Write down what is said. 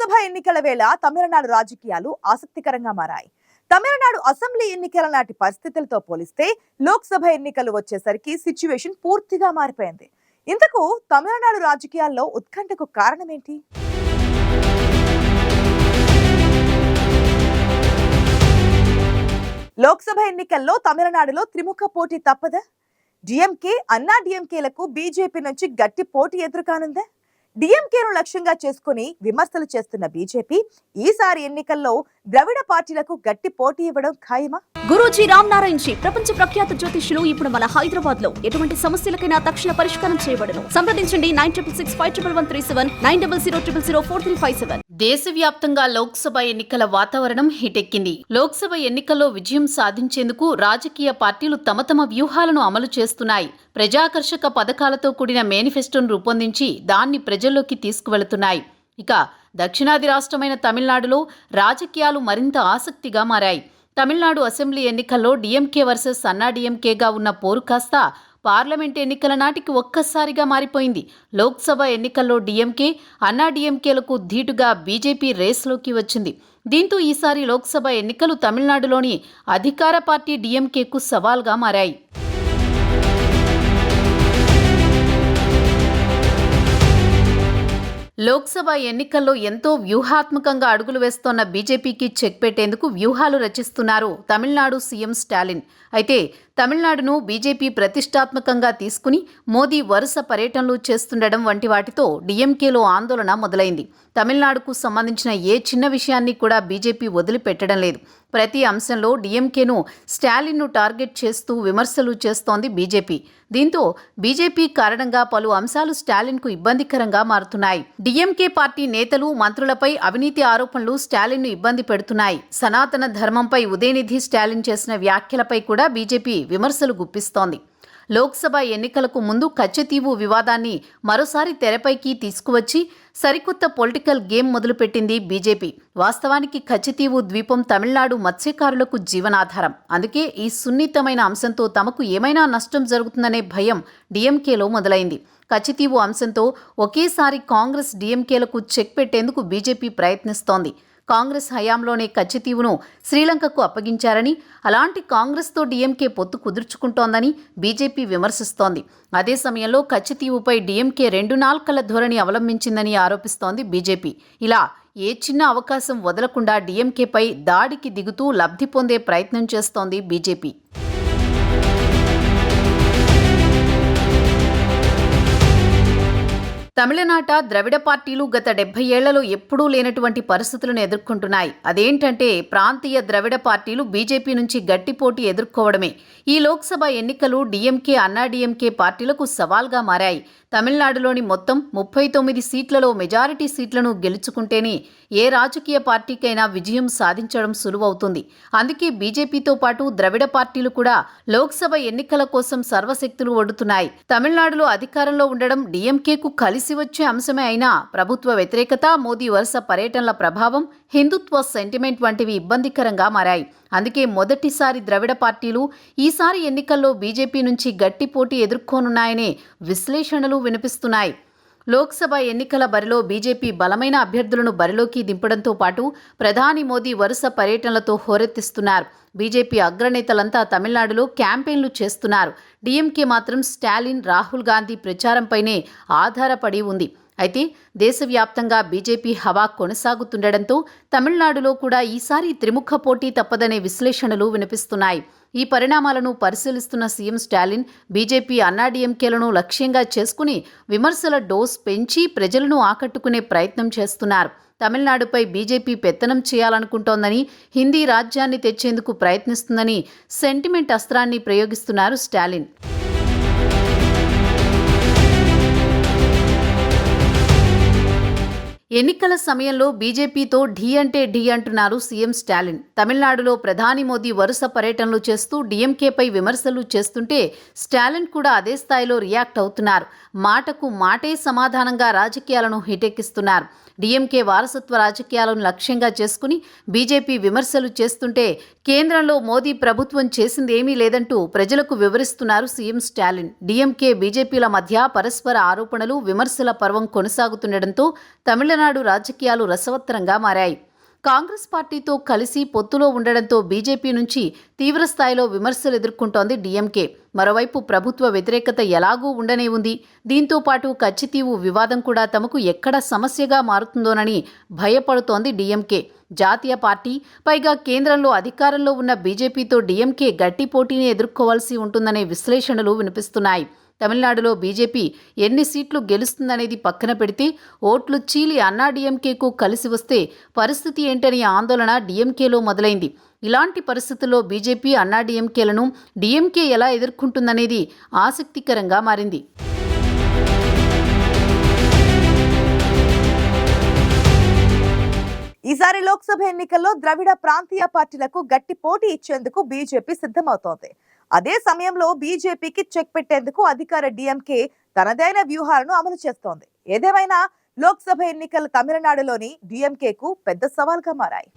లోక్సభ ఎన్నికల వేళ తమిళనాడు రాజకీయాలు ఆసక్తికరంగా మారాయి. తమిళనాడు అసెంబ్లీ ఎన్నికల నాటి పరిస్థితులతో పోలిస్తే లోక్సభ ఎన్నికలు వచ్చేసరికి సిచ్యువేషన్ పూర్తిగా మారిపోయింది. ఇంతకు తమిళనాడు రాజకీయాల్లో ఉత్కంఠకు కారణమేంటి? లోక్సభ ఎన్నికల్లో తమిళనాడులో త్రిముఖ పోటీ తప్పదా? డిఎంకే అన్నా డిఎంకేలకు బీజేపీ నుంచి గట్టి పోటీ ఎదురుకానుందా? డిఎంకేను లక్ష్యంగా చేసుకుని విమర్శలు చేస్తున్న బీజేపీ ఈసారి ఎన్నికల్లో ద్రవిడ పార్టీలకు గట్టి పోటీ ఇవ్వడం ఖాయమా? గురూజీ రామ్ నారాయణ్ జీ ప్రపంచ ప్రఖ్యాత జ్యోతిష్యులు ఇప్పుడు మన హైదరాబాద్లో ఎటువంటి సమస్యలకైనా తక్షణ పరిష్కారం చేయబడను. సంప్రదించండి nine triple six five triple one three seven nine double zero triple zero four three five seven. దేశవ్యాప్తంగా లోక్సభ ఎన్నికల వాతావరణం హిటెక్కింది. లోక్సభ ఎన్నికల్లో విజయం సాధించేందుకు రాజకీయ పార్టీలు తమ తమ వ్యూహాలను అమలు చేస్తున్నాయి. ప్రజాకర్షక పథకాలతో కూడిన మేనిఫెస్టోను రూపొందించి దాన్ని ప్రజల్లోకి తీసుకువెళుతున్నాయి. ఇక దక్షిణాది రాష్ట్రమైన తమిళనాడులో రాజకీయాలు మరింత ఆసక్తిగా మారాయి. తమిళనాడు అసెంబ్లీ ఎన్నికల్లో డిఎంకే వర్సెస్ అన్నా డీఎంకేగా ఉన్న పోరు కాస్త పార్లమెంట్ ఎన్నికల నాటికి ఒక్కసారిగా మారిపోయింది. లోక్సభ ఎన్నికల్లో డిఎంకే అన్నా డీఎంకేలకు ధీటుగా బీజేపీ రేస్లోకి వచ్చింది. దీంతో ఈసారి లోక్సభ ఎన్నికలు తమిళనాడులోని అధికార పార్టీ డీఎంకేకు సవాల్గా మారాయి. లోక్సభ ఎన్నికల్లో ఎంతో వ్యూహాత్మకంగా అడుగులు వేస్తోన్న బీజేపీకి చెక్ పెట్టేందుకు వ్యూహాలు రచిస్తున్నారు తమిళనాడు సీఎం స్టాలిన్. అయితే తమిళనాడును బీజేపీ ప్రతిష్టాత్మకంగా తీసుకుని మోదీ వరుస పర్యటనలు చేస్తుండడం వంటి వాటితో డిఎంకేలో ఆందోళన మొదలైంది. తమిళనాడుకు సంబంధించిన ఏ చిన్న విషయాన్ని కూడా బీజేపీ వదిలిపెట్టడం లేదు. ప్రతి అంశంలో డిఎంకేను స్టాలిన్ను టార్గెట్ చేస్తూ విమర్శలు చేస్తోంది బీజేపీ. దీంతో బీజేపీ కారణంగా పలు అంశాలు స్టాలిన్కు ఇబ్బందికరంగా మారుతున్నాయి. డిఎంకే పార్టీ నేతలు మంత్రులపై అవినీతి ఆరోపణలు స్టాలిన్ను ఇబ్బంది పెడుతున్నాయి. సనాతన ధర్మంపై ఉదయనిధి స్టాలిన్ చేసిన వ్యాఖ్యలపై కూడా బీజేపీ విమర్శలు గుప్పిస్తోంది. లోక్సభ ఎన్నికలకు ముందు కచ్చతీవు వివాదాన్ని మరోసారి తెరపైకి తీసుకువచ్చి సరికొత్త పొలిటికల్ గేమ్ మొదలుపెట్టింది బీజేపీ. వాస్తవానికి ఖచ్చితీవు ద్వీపం తమిళనాడు మత్స్యకారులకు జీవనాధారం. అందుకే ఈ సున్నితమైన అంశంతో తమకు ఏమైనా నష్టం జరుగుతుందనే భయం డీఎంకేలో మొదలైంది. ఖచ్చితీవు అంశంతో ఒకేసారి కాంగ్రెస్ డీఎంకేలకు చెక్ పెట్టేందుకు బీజేపీ ప్రయత్నిస్తోంది. కాంగ్రెస్ హయాంలోనే కచ్చితీవును శ్రీలంకకు అప్పగించారని అలాంటి కాంగ్రెస్తో డీఎంకే పొత్తు కుదుర్చుకుంటోందని బీజేపీ విమర్శిస్తోంది. అదే సమయంలో కచ్చితీవుపై డీఎంకే రెండు నాల్కల ధోరణి అవలంబించిందని ఆరోపిస్తోంది బీజేపీ. ఇలా ఏ చిన్న అవకాశం వదలకుండా డీఎంకేపై దాడికి దిగుతూ లబ్ధి పొందే ప్రయత్నం చేస్తోంది బీజేపీ. తమిళనాట ద్రవిడ పార్టీలు గత డెబ్బై ఏళ్ళలో ఎప్పుడూ లేనటువంటి పరిస్థితులను ఎదుర్కొంటున్నాయి. అదేంటంటే ప్రాంతీయ ద్రవిడ పార్టీలు బీజేపీ నుంచి గట్టి పోటీ ఎదుర్కోవడమే. ఈ లోక్సభ ఎన్నికలు డీఎంకే అన్నాడీఎంకే పార్టీలకు సవాల్గా మారాయి. తమిళనాడులోని మొత్తం ముప్పై తొమ్మిది సీట్లలో మెజారిటీ సీట్లను గెలుచుకుంటేనే ఏ రాజకీయ పార్టీకైనా విజయం సాధించడం సులువవుతుంది. అందుకే బీజేపీతో పాటు ద్రవిడ పార్టీలు కూడా లోక్సభ ఎన్నికల కోసం సర్వశక్తులు ఒడుతున్నాయి. తమిళనాడులో అధికారంలో ఉండడం డీఎంకేకు కలిసి వచ్చే అంశమే అయినా ప్రభుత్వ వ్యతిరేకత మోదీ వరుస పర్యటనల ప్రభావం హిందుత్వ సెంటిమెంట్ వంటివి ఇబ్బందికరంగా మారాయి. అందుకే మొదటిసారి ద్రవిడ పార్టీలు ఈసారి ఎన్నికల్లో బీజేపీ నుంచి గట్టి పోటీ ఎదుర్కోనున్నాయనే విశ్లేషణలు వినిపిస్తున్నాయి. లోక్సభ ఎన్నికల బరిలో బీజేపీ బలమైన అభ్యర్థులను బరిలోకి దింపడంతో పాటు ప్రధాని మోదీ వరుస పర్యటనలతో హోరెత్తిస్తున్నారు. బీజేపీ అగ్రనేతలంతా తమిళనాడులో క్యాంపెయిన్లు చేస్తున్నారు. డీఎంకే మాత్రం స్టాలిన్ రాహుల్ గాంధీ ప్రచారంపైనే ఆధారపడి ఉంది. అయితే దేశవ్యాప్తంగా బీజేపీ హవా కొనసాగుతుండటంతో తమిళనాడులో కూడా ఈసారి త్రిముఖ పోటీ తప్పదనే విశ్లేషణలు వినిపిస్తున్నాయి. ఈ పరిణామాలను పరిశీలిస్తున్న సీఎం స్టాలిన్ బీజేపీ అన్నాడీఎంకేలను లక్ష్యంగా చేసుకుని విమర్శల డోస్ పెంచి ప్రజలను ఆకట్టుకునే ప్రయత్నం చేస్తున్నారు. తమిళనాడుపై బీజేపీ పెత్తనం చేయాలనుకుంటోందని హిందీ రాజ్యాన్ని తెచ్చేందుకు ప్రయత్నిస్తుందని సెంటిమెంట్ అస్త్రాన్ని ప్రయోగిస్తున్నారు స్టాలిన్. ఎన్నికల సమయంలో బీజేపీతో ఢీ అంటే ఢీ అంటున్నారు సీఎం స్టాలిన్. తమిళనాడులో ప్రధాని మోదీ వరుస పర్యటనలు చేస్తూ డీఎంకేపై విమర్శలు చేస్తుంటే స్టాలిన్ కూడా అదే స్థాయిలో రియాక్ట్ అవుతున్నారు. మాటకు మాటే సమాధానంగా రాజకీయాలను హిటెక్కిస్తున్నారు. డీఎంకే వారసత్వ రాజకీయాలను లక్ష్యంగా చేసుకుని బీజేపీ విమర్శలు చేస్తుంటే కేంద్రంలో మోదీ ప్రభుత్వం చేసింది ఏమీ లేదంటూ ప్రజలకు వివరిస్తున్నారు సీఎం స్టాలిన్. డీఎంకే బీజేపీల మధ్య పరస్పర ఆరోపణలు విమర్శల పర్వం కొనసాగుతుండటంతో తమిళ తమిళనాడు రాజకీయాలు రసవత్తరంగా మారాయి. కాంగ్రెస్ పార్టీతో కలిసి పొత్తులో ఉండడంతో బీజేపీ నుంచి తీవ్రస్థాయిలో విమర్శలు ఎదుర్కొంటోంది డీఎంకే. మరోవైపు ప్రభుత్వ వ్యతిరేకత ఎలాగూ ఉండనే ఉంది. దీంతో పాటు కచ్చితీవు వివాదం కూడా తమకు ఎక్కడ సమస్యగా మారుతుందోనని భయపడుతోంది డీఎంకే. జాతీయ పార్టీ పైగా కేంద్రంలో అధికారంలో ఉన్న బీజేపీతో డీఎంకే గట్టి పోటీని ఎదుర్కోవాల్సి ఉంటుందనే విశ్లేషణలు వినిపిస్తున్నాయి. తమిళనాడులో బీజేపీ ఎన్ని సీట్లు గెలుస్తుందనేది పక్కన పెడితే ఓట్లు చీలి అన్నాడీఎంకేకు కలిసి వస్తే పరిస్థితి ఏంటనే ఆందోళన డీఎంకేలో మొదలైంది. ఇలాంటి పరిస్థితుల్లో బీజేపీ అన్నా డీఎంకేలను డీఎంకే ఎలా ఎదుర్కొంటుందనేది ఆసక్తికరంగా మారింది. ఈసారి లోక్సభ ఎన్నికల్లో ద్రవిడ ప్రాంతీయ పార్టీలకు గట్టి పోటీ ఇచ్చేందుకు బీజేపీ సిద్ధమవుతోంది. అదే సమయంలో బీజేపీకి చెక్ పెట్టేందుకు అధికార డిఎంకే తనదైన వ్యూహాలను అమలు చేస్తోంది. ఏదేమైనా లోక్సభ ఎన్నికలు తమిళనాడులోని డిఎంకేకు పెద్ద సవాల్గా మారాయి.